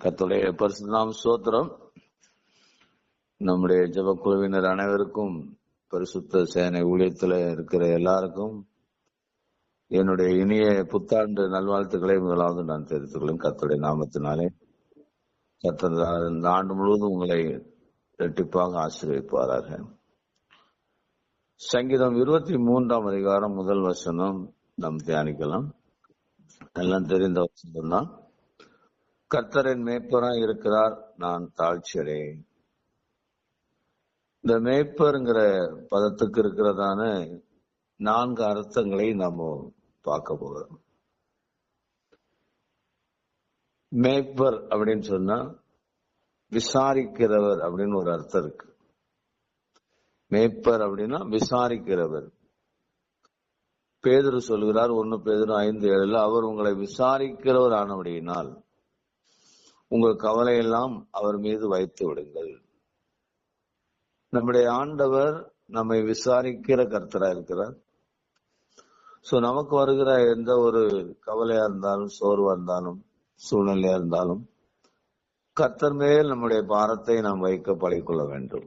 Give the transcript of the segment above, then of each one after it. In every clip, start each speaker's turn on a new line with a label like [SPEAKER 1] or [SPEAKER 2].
[SPEAKER 1] கத்துடைய பரிசுநாம் சோத்திரம் நம்முடைய ஜெப குழுவினர் அனைவருக்கும் பரிசுத்த சேனை ஊழியத்துல இருக்கிற எல்லாருக்கும் என்னுடைய இனிய புத்தாண்டு நல்வாழ்த்துக்களை முதலாவது நான் தெரிவித்துக் கொள்ளும் கத்துடைய நாமத்தினாலே கத்தர் இந்த ஆண்டு முழுவதும் உங்களை இரட்டிப்பாக ஆசீர்வதிப்பாராக. சங்கீதம் இருபத்தி மூன்றாம் அதிகாரம் முதல் வசனம். நாம் தியானிக்கலாம். எல்லாம் தெரிந்த வசனம் தான். கர்த்தரின் மேய்ப்பராய் இருக்கிறார் நான் தாழ்ச்சியடையேன். இந்த மேய்ப்பருங்கிற பதத்துக்கு இருக்கிறதான நான்கு அர்த்தங்களை நாம பார்க்க போகிறோம் மேய்ப்பர் அப்படின்னு சொன்னா விசாரிக்கிறவர் அப்படின்னு ஒரு அர்த்தம் இருக்கு. மேய்ப்பர் அப்படின்னா விசாரிக்கிறவர். பேதர் சொல்கிறார் ஒன்னு பேதர் ஐந்து ஏழுல அவர் உங்களை விசாரிக்கிறவர் ஆனபடியினால் உங்கள் கவலையெல்லாம் அவர் மீது வைத்து விடுங்கள். நம்முடைய ஆண்டவர் நம்மை விசாரிக்கிற கர்த்தரா இருக்கிறார். சோ நமக்கு வருகிற எந்த ஒரு கவலையா இருந்தாலும் சோர்வா இருந்தாலும் சூழ்நிலையா இருந்தாலும் கர்த்தர் மேல் நம்முடைய பாரத்தை நாம் வைக்க பழகிக்கொள்ள வேண்டும்.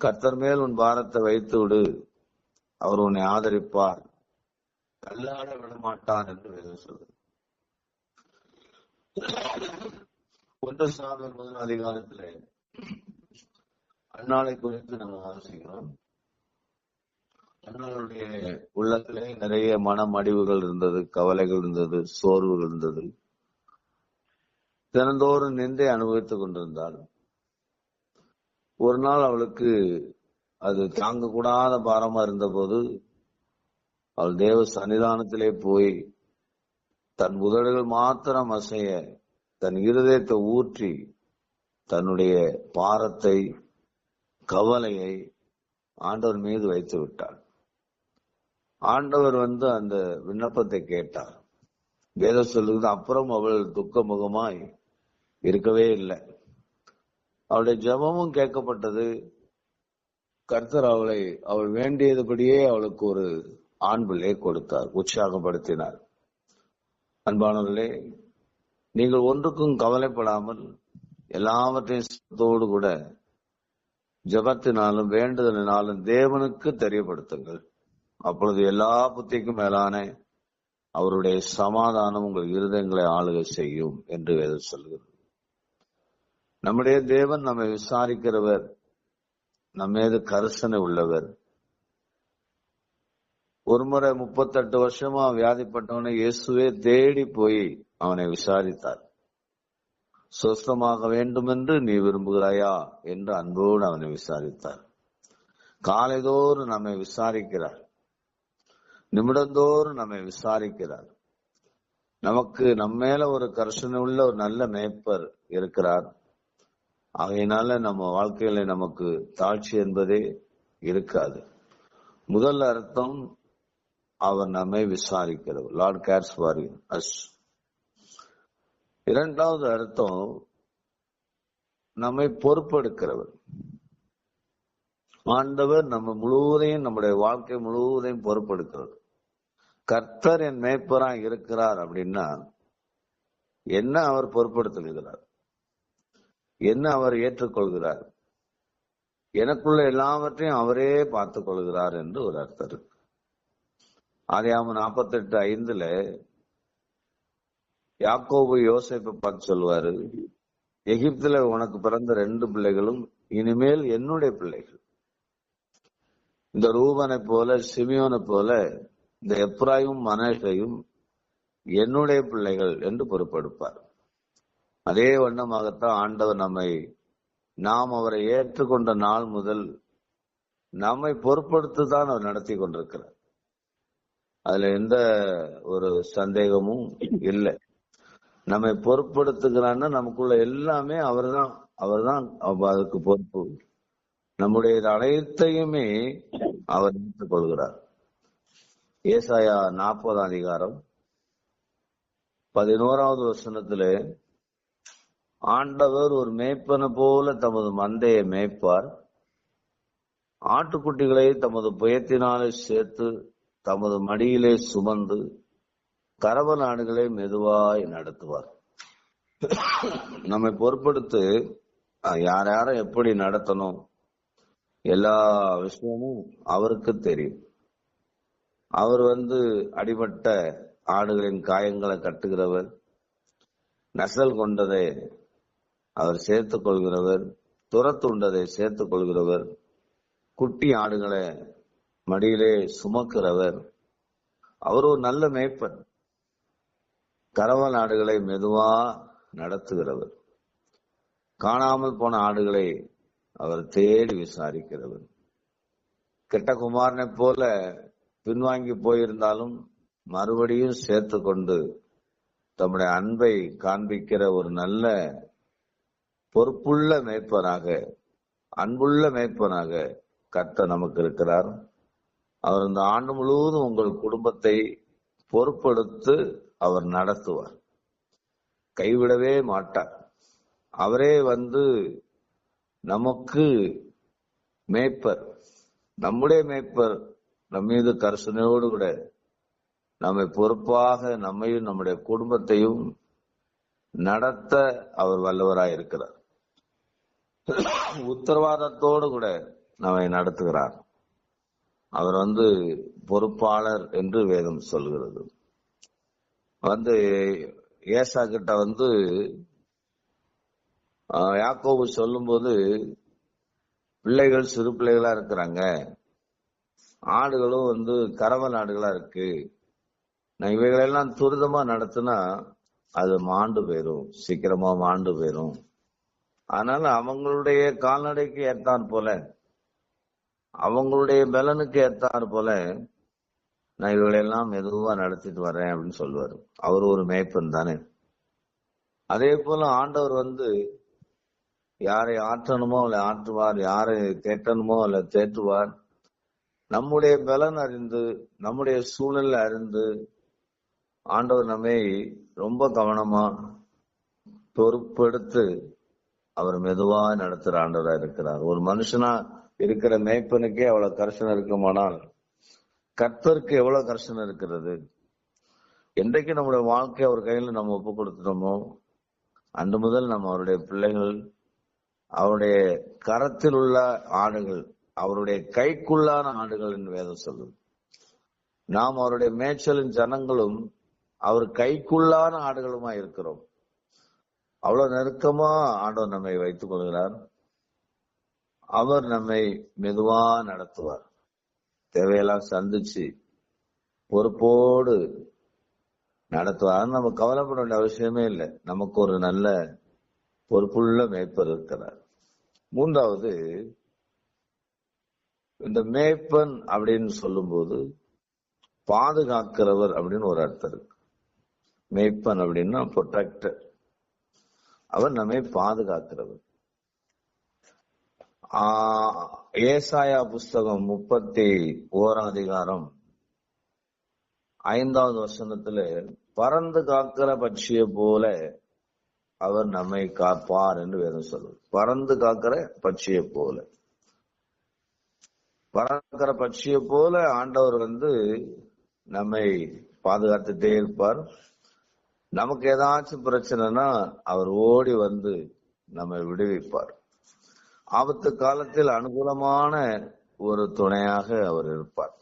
[SPEAKER 1] கர்த்தர் மேல் உன் பாரத்தை வைத்து விடு. அவர் உன்னை ஆதரிப்பார். தள்ளாட விடமாட்டார் என்று வேதம் சொல்லுது. ஒன்று சாதம் முதல் அதிகாரத்துல. அண்ணாளை குறித்து நம்ம ஆலோசிக்கிறோம். அண்ணாளுடைய உள்ளத்திலே நிறைய மனமடிவுகள் இருந்தது கவலைகள் இருந்தது சோர்வுகள் இருந்தது. தினந்தோறும் நின்றே அனுபவித்துக் கொண்டிருந்தாள். ஒரு நாள் அவளுக்கு அது தாங்க கூடாத பாரமா இருந்தபோது அவள் தேவ சன்னிதானத்திலே போய் தன் உதடுகள் மாத்திரம் அசைய தன் இருதயத்தை ஊற்றி தன்னுடைய பாரத்தை கவலையை ஆண்டவர் மீது வைத்து விட்டார். ஆண்டவர் வந்து அந்த விண்ணப்பத்தை கேட்டார். வேத சொல்லுகிறது அப்புறம் அவள் துக்க முகமாய் இருக்கவே இல்லை. அவளுடைய ஜபமும் கேட்கப்பட்டது. கர்த்தர் அவளை அவள் வேண்டியதுபடியே அவளுக்கு ஒரு ஆண் பிள்ளையை கொடுத்தார் உற்சாகப்படுத்தினார். அன்பானவர்களே நீங்கள் ஒன்றுக்கும் கவலைப்படாமல் எல்லாவற்றையும் கூட ஜபத்தினாலும் வேண்டுதலினாலும் தேவனுக்கு தெரியப்படுத்துங்கள். அப்பொழுது எல்லா புத்திக்கும் மேலான அவருடைய சமாதானம் உங்கள் இருதயங்களை ஆளுகை செய்யும் என்று வேதம் சொல்கிறது. நம்முடைய தேவன் நம்மை விசாரிக்கிறவர் நம்மீது கரிசனை உள்ளவர். ஒரு முறை முப்பத்தெட்டு வருஷமா வியாதிப்பட்டவனை இயேசுவே தேடி போய் அவனை விசாரித்தார். சொஸ்தமாக வேண்டும் என்று நீ விரும்புகிறாயா? என்று அன்போடு அவனை விசாரித்தார். காலைதோறும் நம்மை விசாரிக்கிறார். நிமிடந்தோறும் நம்மை விசாரிக்கிறார். நமக்கு நம்ம மேல ஒரு கர்ஷனை உள்ள ஒரு நல்ல மேய்ப்பர் இருக்கிறார். ஆகையினால நம்ம வாழ்க்கையில நமக்கு தாழ்ச்சி என்பதே இருக்காது. முதல் அர்த்தம் அவர் நம்மை விசாரிக்கிறவர் லார்ட் கேர்ஸ் ஃபார் அஸ் இரண்டாவது அர்த்தம் நம்மை பொறுப்பெடுக்கிறவர். ஆண்டவர் நம்ம முழுவதையும் நம்முடைய வாழ்க்கை முழுவதையும் பொறுப்பெடுக்கிறது கர்த்தர் என் மேய்ப்பரா இருக்கிறார் அப்படின்னா என்ன அவர் பொறுப்படுத்துகிறார்? என்ன அவர் ஏற்றுக்கொள்கிறார்? எனக்குள்ள எல்லாவற்றையும் அவரே பார்த்துக் கொள்கிறார் என்று ஒரு அர்த்தம் இருக்கு. ஆதியாம நாற்பத்தி எட்டு ஐந்துல யாக்கோபு யோசிப்பை பார்த்து சொல்லுவாரு எகிப்துல உனக்கு பிறந்த ரெண்டு பிள்ளைகளும் இனிமேல் என்னுடைய பிள்ளைகள். இந்த ரூபனை போல சிமியோனை போல இந்த எப்ராயும் மனேஷையும் என்னுடைய பிள்ளைகள் என்று பொறுப்பெடுப்பார். அதே வண்ணமாகத்தான் ஆண்டவர் நம்மை நாம் அவரை ஏற்றுக்கொண்ட நாள் முதல் நம்மை பொறுப்படுத்து தான் அவர் நடத்தி கொண்டிருக்கிறார். அதுல எந்த ஒரு சந்தேகமும் இல்லை. நம்மை பொறுப்படுத்துகிறான்னா நமக்குள்ள எல்லாமே அவர் தான் அவர் தான் அதுக்கு பொறுப்பு. நம்முடைய அனைத்தையுமே அவர் ஏற்றுக் கொள்கிறார். ஏசாயா நாற்பதாம் அதிகாரம் பதினோராவது வசனத்துல ஆண்டவர் ஒரு மேய்ப்பனை போல தமது மந்தையை மேய்ப்பார். ஆட்டுக்குட்டிகளை தமது புயத்தினாலே சேர்த்து தமது மடியிலே சுமந்து கரவ நாடுகளை மெதுவாய் நடத்துவார். நம்மை பொறுப்படுத்து யார் யாரை எப்படி நடத்தணும் எல்லா விஷயமும் அவருக்கு தெரியும். அவர் வந்து அடிபட்ட ஆடுகளின் காயங்களை கட்டுகிறவர் நசல் கொண்டதை அவர் சேர்த்துக் கொள்கிறவர் துரத்துண்டதை சேர்த்துக் கொள்கிறவர் குட்டி ஆடுகளை மடியிலே சுமக்கிறவர். அவர் ஒரு நல்ல மேய்ப்பன். கரவ ஆடுகளை மெதுவா நடத்துகிறவர். காணாமல் போன ஆடுகளை அவர் தேடி விசாரிக்கிறவர். கெட்ட குமாரனை போல பின்வாங்கி போயிருந்தாலும் மறுபடியும் சேர்த்து கொண்டு தம்முடைய அன்பை காண்பிக்கிற ஒரு நல்ல பொறுப்புள்ள மேய்ப்பனாக அன்புள்ள மேய்ப்பனாக கத்த நமக்கு இருக்கிறார். அவர் இந்த ஆண்டு முழுவதும் உங்கள் குடும்பத்தை பொறுப்படுத்து அவர் நடத்துவார். கைவிடவே மாட்டார். அவரே வந்து நமக்கு மேய்ப்பர். நம்முடைய மேய்ப்பர் நம் மீது கரிசனையோடு கூட நம்மை பொறுப்பாக நம்மையும் நம்முடைய குடும்பத்தையும் நடத்த அவர் வல்லவராய் இருக்கிறார். உத்தரவாதத்தோடு கூட நம்மை நடத்துகிறார். அவர் வந்து பொறுப்பாளர் என்று வேதம் சொல்கிறது. வந்து ஏசா கிட்ட வந்து ஆஹ், யாக்கோபு சொல்லும்போது பிள்ளைகள் சிறு பிள்ளைகளா இருக்கிறாங்க. ஆடுகளும் வந்து கரவ ஆடுகளா இருக்கு. நான் இவைகளெல்லாம் துரிதமா நடத்தினா அது மாண்டு போயிரும். சீக்கிரமா மாண்டு போயிரும். அதனால அவங்களுடைய கால்நடைக்கு ஏற்றாற் போல அவங்களுடைய பலனுக்கு ஏற்றாற் போல நான் இவர்களெல்லாம் மெதுவா நடத்திட்டு வர்றேன் அப்படின்னு சொல்லுவாரு. அவர் ஒரு மேய்ப்பன் தானே. அதே போல ஆண்டவர் வந்து யாரை ஆற்றணுமோ அவளை ஆற்றுவார் யாரை தேற்றணுமோ அவளை தேற்றுவார். நம்முடைய பலன் அறிந்து நம்முடைய சூழல் அறிந்து ஆண்டவர் நம்மை ரொம்ப கவனமா பொறுப்பெடுத்து அவர் மெதுவா நடத்துற ஆண்டவரா இருக்கிறார். ஒரு மனுஷனா இருக்கிற மேய்ப்பனுக்கே அவ்வளவு கர்ஷனை இருக்குமானால் கர்த்தருக்கு எவ்வளவு கர்ஷனை இருக்கிறது? என்றைக்கு நம்முடைய வாழ்க்கை அவர் கையில நம்ம ஒப்பு கொடுத்துட்டோமோ அன்று முதல் நம்ம அவருடைய பிள்ளைகள் அவருடைய கரத்தில் உள்ள ஆடுகள் அவருடைய கைக்குள்ளான ஆடுகள் என்று வேதம் சொல்லுது. நாம் அவருடைய மேய்ச்சலின் ஜனங்களும் அவர் கைக்குள்ளான ஆடுகளுமா இருக்கிறோம். அவ்வளவு நெருக்கமா ஆண்டவர் நம்மை வைத்துக் கொள்கிறார். அவர் நம்மை மெதுவா நடத்துவார். தேவையெல்லாம் சந்திச்சு பொறுப்போடு நடத்துவார் நம்ம கவலைப்பட வேண்டிய அவசியமே இல்லை. நமக்கு ஒரு நல்ல பொறுப்புள்ள மேய்ப்பர் இருக்கிறார். மூன்றாவது இந்த மேய்ப்பன் அப்படின்னு சொல்லும்போது பாதுகாக்கிறவர் அப்படின்னு ஒரு அர்த்தம் இருக்கு. மேய்ப்பன் அப்படின்னா ப்ரொடக்டர் அவர் நம்மை பாதுகாக்கிறவர். ஆஹ் ஏசாயா புஸ்தகம் முப்பத்தி ஓராம் அதிகாரம் ஐந்தாவது வசனத்துல பறந்து காக்கிற பட்சியை போல அவர் நம்மை காப்பார் என்று வேதம் சொல்லுது. பறந்து காக்கிற பட்சிய போல. பறக்கிற பட்சியை போல ஆண்டவர் வந்து நம்மை பாதுகாத்துட்டே இருப்பார். நமக்கு ஏதாச்சும் பிரச்சனைனா அவர் ஓடி வந்து நம்மை விடுவிப்பார். ஆபத்து காலத்தில் அனுகூலமான ஒரு துணையாக அவர் இருப்பார்.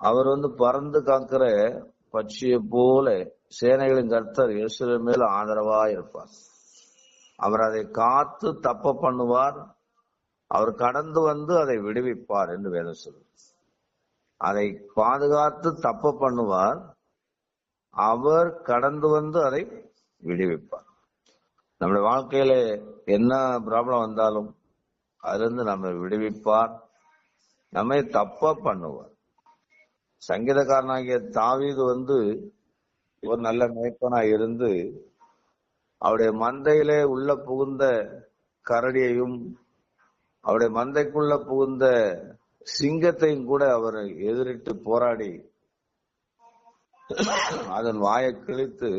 [SPEAKER 1] அவர் வந்து பறந்து காக்கிற பட்சியை போல சேனைகளின் கர்த்தர் இயேசுவின் மேல் ஆதரவா இருப்பார். அவர் அதை காத்து தப்ப பண்ணுவார். அவர் கடந்து வந்து அதை விடுவிப்பார் என்று வேதம் சொல்லு அதை பாதுகாத்து தப்ப பண்ணுவார். அவர் கடந்து வந்து அதை விடுவிப்பார். நம்முடைய வாழ்க்கையில என்ன ப்ராப்ளம் வந்தாலும் அதிலிருந்து நம்மை விடுவிப்பார். நம்மை தப்பா பண்ணுவார். சங்கீதக்காரனாகிய தாவீது வந்து ஒரு நல்ல மேய்ப்பனா இருந்து அவருடைய மந்தையிலே உள்ள புகுந்த கரடியையும் அவருடைய மந்தைக்குள்ள புகுந்த சிங்கத்தையும் கூட அவர் எதிரிட்டு போராடி அதன் வாயை கிழித்து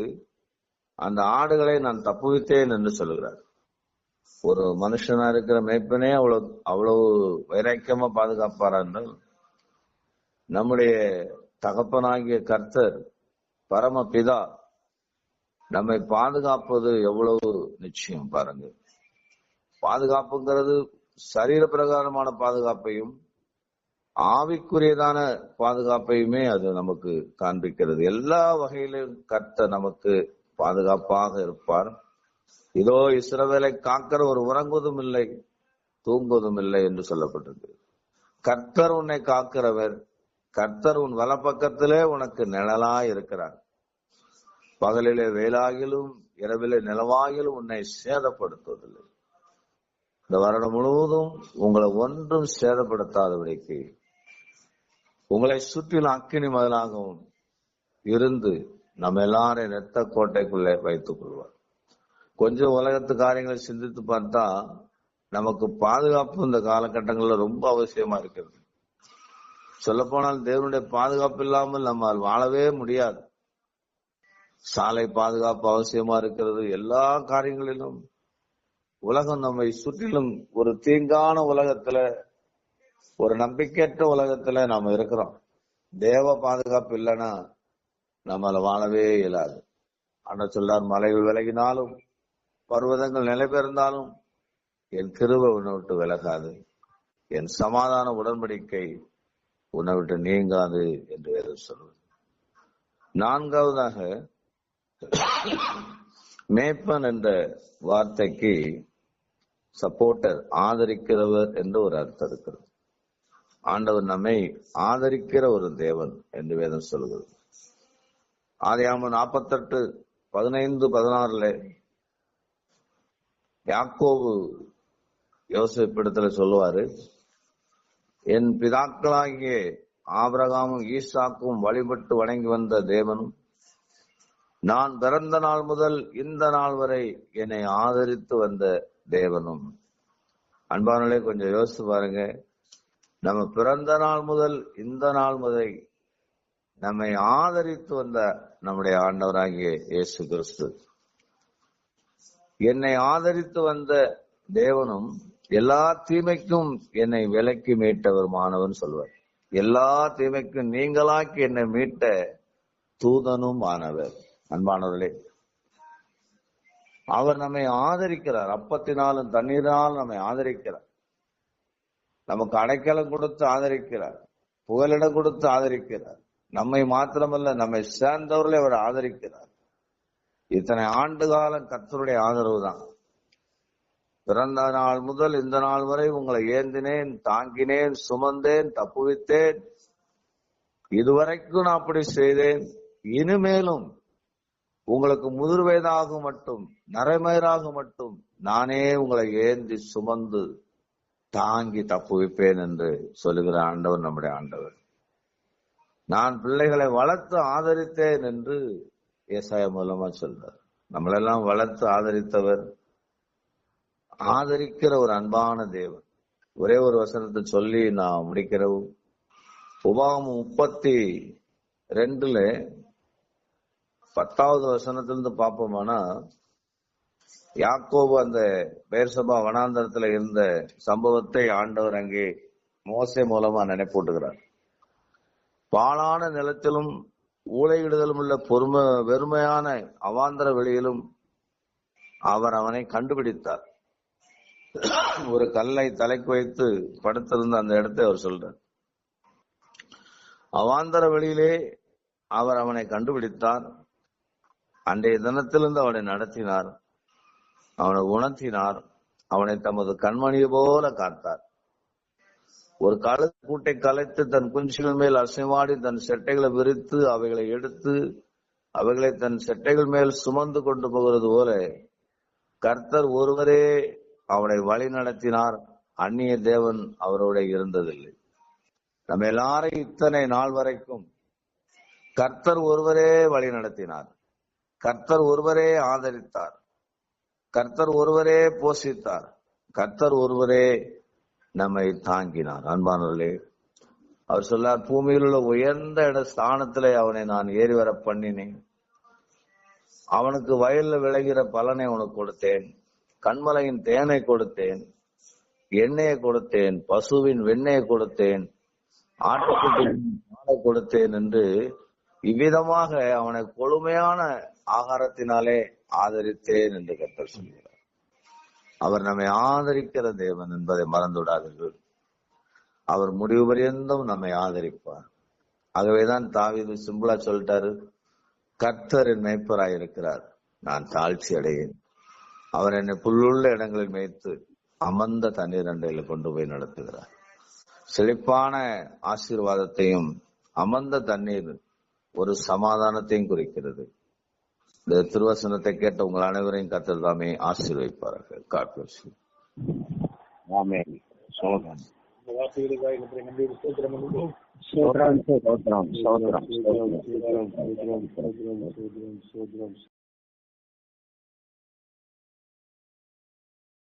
[SPEAKER 1] அந்த ஆடுகளை நான் தப்புவித்தேன் என்று சொல்கிறார் ஒரு மனுஷனா இருக்கிற மேய்ப்பனே அவ்வளவு அவ்வளவு வைராக்கியமா பாதுகாப்பாரா என்றால் நம்முடைய தகப்பனாகிய கர்த்தர் பரமபிதா நம்மை பாதுகாப்பது எவ்வளவு நிச்சயம் பாருங்க பாதுகாப்புங்கிறது சரீர பிரகாரமான பாதுகாப்பையும் ஆவிக்குரியதான பாதுகாப்பையுமே அது நமக்கு காண்பிக்கிறது. எல்லா வகையிலும் கர்த்த நமக்கு பாதுகாப்பாக இருப்பார். இதோ இஸ்ரவேலை காக்கிற ஒரு உறங்குவதும் இல்லை தூங்குவதும் இல்லை என்று சொல்லப்பட்டது கர்த்தர் உன்னை காக்கிறவர் கர்த்தர் உன் வலப்பக்கத்திலே உனக்கு நிழலா இருக்கிறார். பகலிலே வேலாகிலும் இரவிலே நிலவாகிலும் உன்னை சேதப்படுத்துவதில்லை. இந்த வருடம் முழுவதும் உங்களை ஒன்றும் சேதப்படுத்தாதபடிக்கு உங்களை சுற்றிலும் அக்கினி மதிலாகவும் இருந்து நம்ம எல்லாரையும் நெத்த கோட்டைக்குள்ளே வைத்துக் கொள்வார். கொஞ்சம் உலகத்து காரியங்களை சிந்தித்து பார்த்தா நமக்கு பாதுகாப்பு இந்த காலகட்டங்கள்ல ரொம்ப அவசியமா இருக்கிறது. சொல்ல போனால் தேவனுடைய பாதுகாப்பு இல்லாமல் நம்மால் வாழவே முடியாது. சாலை பாதுகாப்பு அவசியமா இருக்கிறது எல்லா காரியங்களிலும். உலகம் நம்மை சுற்றிலும் ஒரு தீங்கான உலகத்துல ஒரு நம்பிக்கையற்ற உலகத்துல நாம இருக்கிறோம். தேவ பாதுகாப்பு இல்லைன்னா நம்மள வாழவே இயலாது. ஆனா சொல்றார் மலைகள் விலகினாலும் பர்வதங்கள் நிலை பெயர்ந்தாலும் என் கிருப உன்னை விட்டு விலகாது. என் சமாதான உடன்படிக்கை உன்னை விட்டு நீங்காது என்று வேதம் சொல்வது நான்காவதாக மேப்பன் என்ற வார்த்தைக்கு சப்போர்ட்டர் ஆதரிக்கிறவர் என்று ஒரு அர்த்தம் இருக்கிறது. ஆண்டவர் நம்மை ஆதரிக்கிற ஒரு தேவன் என்று வேதம் சொல்கிறது ஆதியாம நாற்பத்தெட்டு பதினைந்து பதினாறுல யாக்கோவு யோசிப்பிடத்துல சொல்லுவாரு என் பிதாக்களாகிய ஆபிரகாமும் ஈசாக்கும் வழிபட்டு வணங்கி வந்த தேவனும் நான் பிறந்த நாள் முதல் இந்த நாள் வரை என்னை ஆதரித்து வந்த தேவனும். அன்பானே கொஞ்சம் யோசித்து பாருங்க. நம்ம பிறந்த நாள் முதல் இந்த நாள் முதல் நம்மை ஆதரித்து வந்த நம்முடைய ஆண்டவராகிய இயேசு கிறிஸ்து. என்னை ஆதரித்து வந்த தேவனும் எல்லா தீமைக்கும் என்னை விலக்கி மீட்டவர் மாணவன் சொல்வார். எல்லா தீமைக்கும் நீங்களாக்கி என்னை மீட்ட தூதனும் ஆனவர். அன்பானவர்களே அவர் நம்மை ஆதரிக்கிறார். அப்பத்தினாலும் தண்ணீராலும் நம்மை ஆதரிக்கிறார். நமக்கு அடைக்கலம் கொடுத்து ஆதரிக்கிறார். புகலிடம் கொடுத்து ஆதரிக்கிறார். நம்மை மாத்திரமல்ல நம்மை சேர்ந்தவர்களை அவர் ஆதரிக்கிறார். இத்தனை ஆண்டு காலம் கத்தருடைய ஆதரவு தான் பிறந்த நாள் முதல் இந்த நாள் வரை உங்களை ஏந்தினேன் தாங்கினேன் சுமந்தேன் தப்புவித்தேன். இதுவரைக்கும் நான் அப்படி செய்தேன். இனிமேலும் உங்களுக்கு முதிர் வயதாக மட்டும் நரைமயராக மட்டும் நானே உங்களை ஏந்தி சுமந்து தாங்கி தப்புவிப்பேன் என்று சொல்லுகிற ஆண்டவர் நம்முடைய ஆண்டவர். நான் பிள்ளைகளை வளர்த்து ஆதரித்தேன் என்று ஏசாய மூலமா சொல்றார். நம்மளெல்லாம் வளர்த்து ஆதரித்தவர் ஆதரிக்கிற ஒரு அன்பான தேவன். ஒரே ஒரு வசனத்தை சொல்லி நான் முடிக்கிறவும் உபாகம் முப்பத்தி ரெண்டுல பத்தாவது வசனத்திலிருந்து பார்ப்போமானா யாக்கோபு அந்த பேர்சபா வனாந்தரத்துல இருந்த சம்பவத்தை ஆண்டவர் அங்கே மோசை மூலமா நினைப்பூட்டுகிறார். பாழான நிலத்திலும் ஊழையிடுதலும் உள்ள பொறுமை வெறுமையான அவாந்தர வெளியிலும் அவர் அவனை கண்டுபிடித்தார். ஒரு கல்லை தலைக்கு வைத்து படுத்திருந்த அந்த இடத்தை அவர் சொல்றார். அவாந்தர வெளியிலே அவர் அவனை கண்டுபிடித்தார். அன்றைய தினத்திலிருந்து அவனை நடத்தினார். அவனை உணர்த்தினார். அவனை தமது கண்மணியை போல காத்தார். ஒரு கால கூட்டை கலைத்து தன் குஞ்சுகள் மேல் அசைவாடி தன் செட்டைகளை விரித்து அவைகளை எடுத்து அவைகளை தன் செட்டைகள் மேல் சுமந்து கொண்டு போகிறது போல கர்த்தர் ஒருவரே அவனை வழி நடத்தினார். அந்நிய தேவன் அவரோட இருந்ததில்லை. நம்ம எல்லாரையும் இத்தனை நாள் வரைக்கும் கர்த்தர் ஒருவரே வழி நடத்தினார். கர்த்தர் ஒருவரே ஆதரித்தார். கர்த்தர் ஒருவரே போஷித்தார். கர்த்தர் ஒருவரே நம்மை தாங்கினார். அன்பானவர்களே அவர் சொல்லார் பூமியில் உள்ள உயர்ந்த இட ஸ்தானத்திலே அவனை நான் ஏறி வர பண்ணினேன். அவனுக்கு வயல்ல விளைகிற பலனை உனக்கு கொடுத்தேன். கண்மலையின் தேனை கொடுத்தேன். எண்ணெயை கொடுத்தேன். பசுவின் வெண்ணெயை கொடுத்தேன். ஆட்டுக்குட்டியின் கொடுத்தேன் என்று இவ்விதமாக அவனை கொடுமையான ஆகாரத்தினாலே ஆதரித்தேன் என்று கத்தர் சொல்கிறார். அவர் நம்மை ஆதரிக்கிற தேவன் என்பதை மறந்துவிடாதீர்கள். அவர் முடிவு பரியந்தம் நம்மை ஆதரிப்பார். ஆகவேதான் தாவிது சிம்பிளா சொல்லிட்டாரு கர்த்தர் என் மேய்ப்பராய் இருக்கிறார் நான் தாழ்ச்சி அடையேன். அவர் என்னை புல்லுள்ள இடங்களில் மேய்த்து அமர்ந்த தண்ணீர் அண்டையில கொண்டு போய் நடத்துகிறார். செழிப்பான ஆசீர்வாதத்தையும் அமர்ந்த தண்ணீர் ஒரு சமாதானத்தையும் குறிக்கிறது. இந்த திருவசனத்தை கேட்ட உங்கள் அனைவரையும் கர்த்தர் தாமே ஆசீர்வைப்பார்கள்.
[SPEAKER 2] ஆமென் சோதரம்
[SPEAKER 3] இந்த வார்த்தைகளுக்காக ஸ்தோத்திரம் பண்ணுவோம்.
[SPEAKER 2] சோதரம்
[SPEAKER 3] சோதரம், சோதரம், சோதரம், சோதரம், சோதரம்.